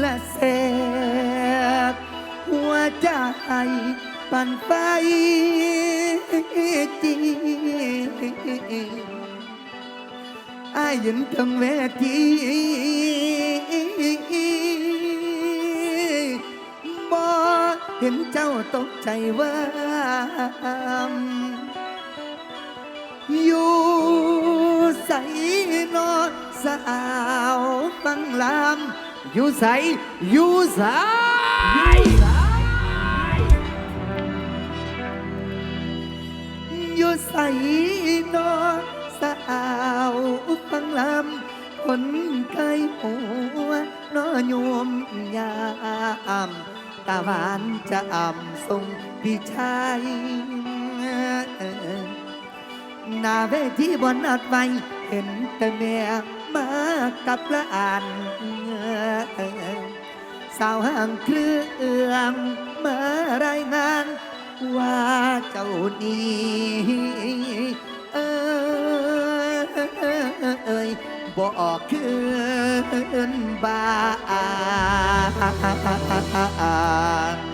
และเสกหัวใจปั่นไปจริงอายยังถึงเวทีบอเห็นเจ้าตกใจว่าอยู่ใส่นอนสาวฟังลาม ยูใสยูใสยูใสนอสาวฟังลำคนไกลหัวนอโยมยามตาหวานจะอ่ำทรงพี่ชายนาเวทีบนนัดไว้เห็นแต่แม่ มากับละอันสาวห่างเครื่องมารายงาน ว่าเจ้านี้เอ้ยบอกขึ้นบ้าน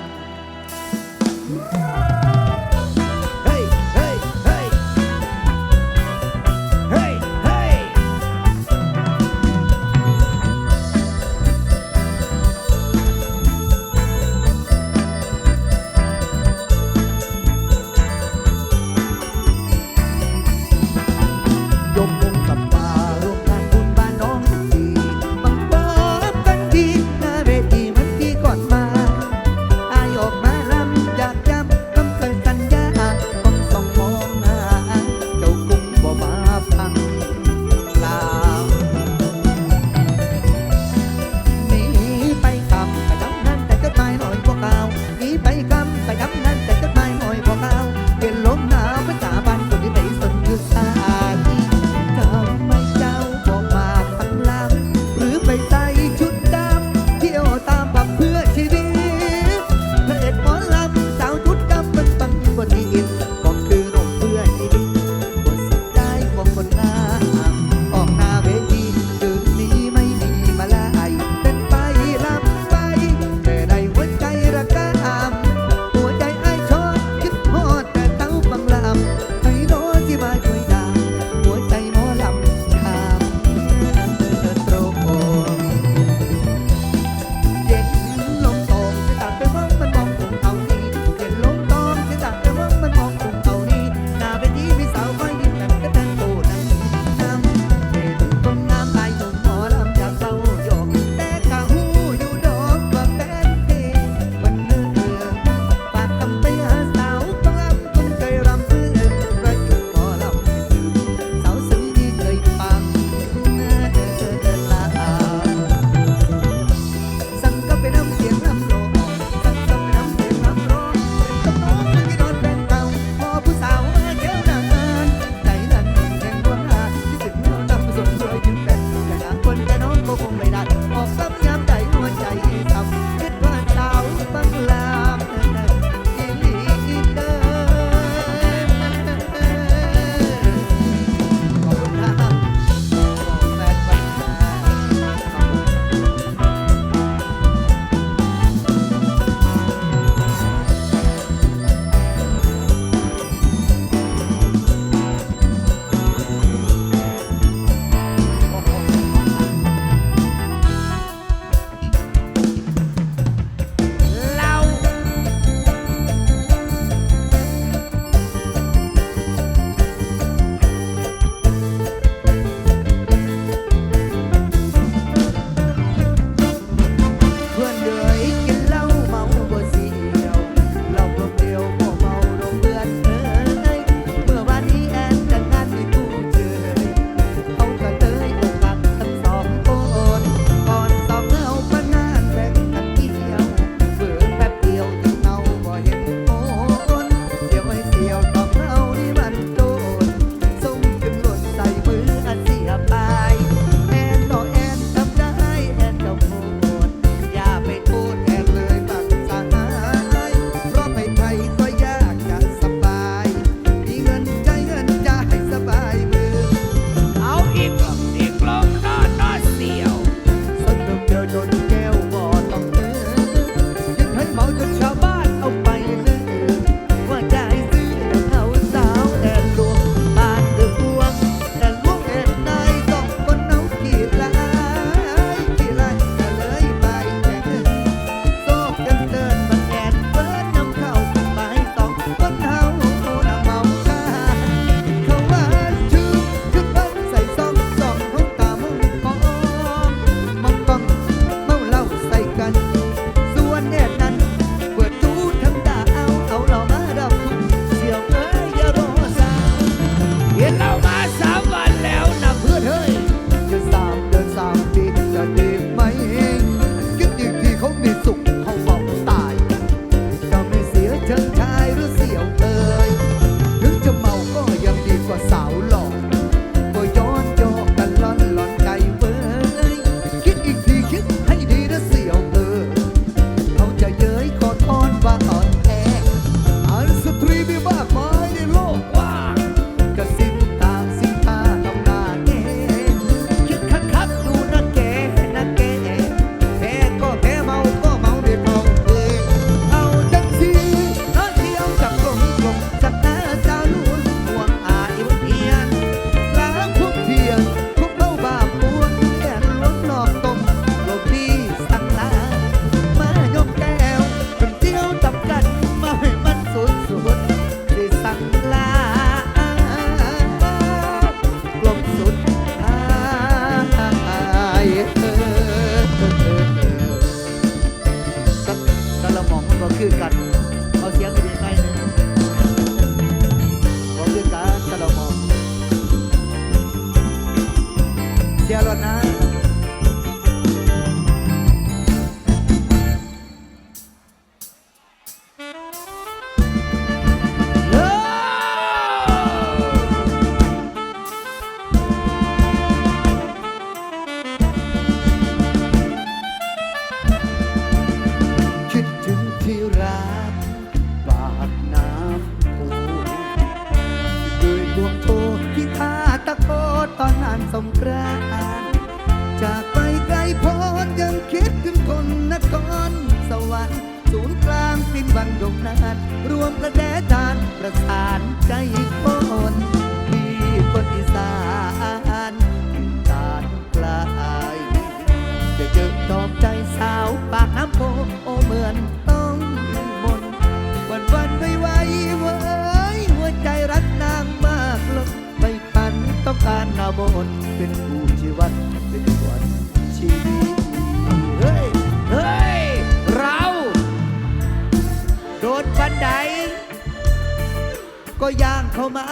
ก็ย่างเข้ามา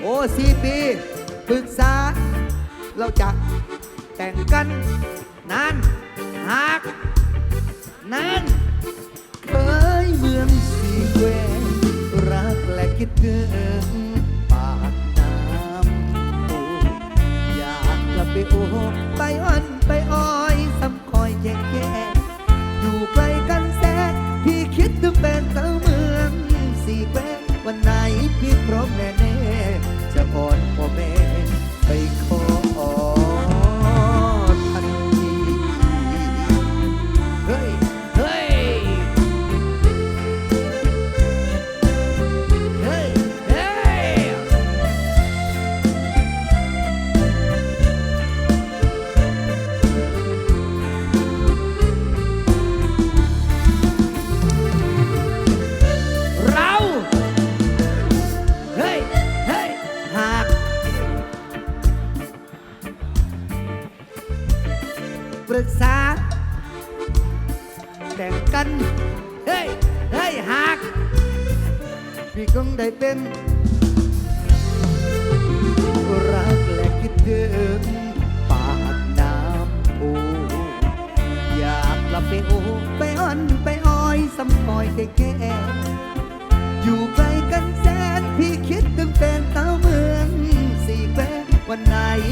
โอ้สี่ปีปรึกษา เราจะแต่งกันนานหากนานเคยเมืองสีแควรักและคิดถึงปากน้ำโอ้อยากกลับไปโอ้ไปอ่อนไปอ้อยซ้ำคอยแย่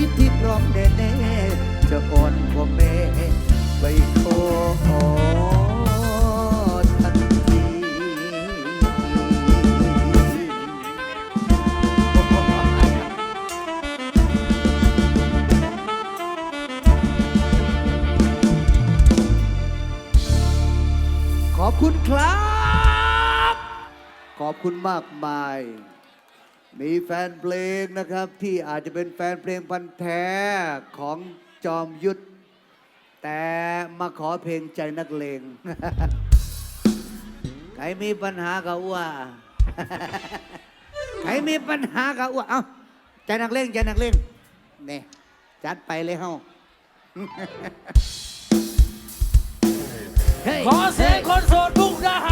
ไหนพี่พร้อมแน่แน่ๆจะอ่อนกว่าแม่ไปขอทันทีขอบคุณครับ ขอบคุณมากมาย มีแฟนเพลงนะครับที่อาจจะเป็นแฟนเพลงพันแท้ของจอมยุทธแต่มาขอเพลงใจนักเลง ใครมีปัญหากับอ้วใครมีปัญหากับอ้วเอ้าใจนักเลงใจนักเลงเนี่ยจัดไปเลยเฮาเฮ้ยขอเสียงคนโสดบุกดาหา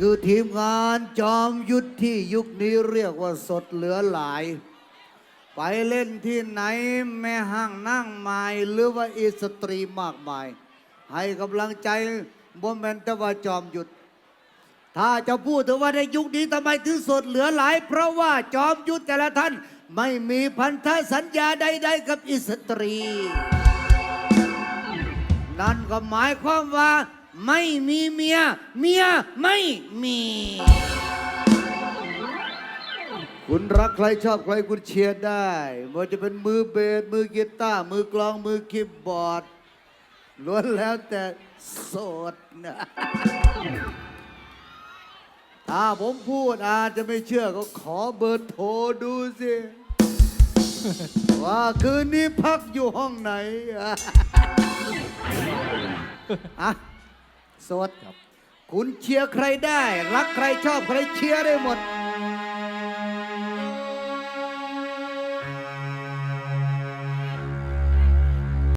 คือทีมงานจอมยุทธที่ยุคนี้เรียกว่าสดเหลือหลาย ไปเล่นที่ไหนแม่ห้างนั่งไม้หรือว่าอีสตรีมากมาย ให้กำลังใจบนแมนแตว่าจอมยุทธถ้าจะพูดถึงว่าในยุคนี้ทำไมถึงสดเหลือหลาย เพราะว่าจอมยุทธแต่ละท่านไม่มีพันธสัญญาใด ๆ กับอิสตรี นั่นก็หมายความว่า ไม่มีเมีย เมียไม่มี คุณรักใครชอบใครคุณเชียร์ได้ว่าจะเป็นมือเบสมือกีตาร์มือกลองมือคีย์บอร์ดล้วนแล้วแต่โสดนะถ้าผมพูดอาจจะไม่เชื่อก็ขอเบอร์โทรดูสิ ว่าคืนนี้พักอยู่ห้องไหนอะ สด คุณเชียร์ใครได้ รักใครชอบใครเชียร์ได้หมด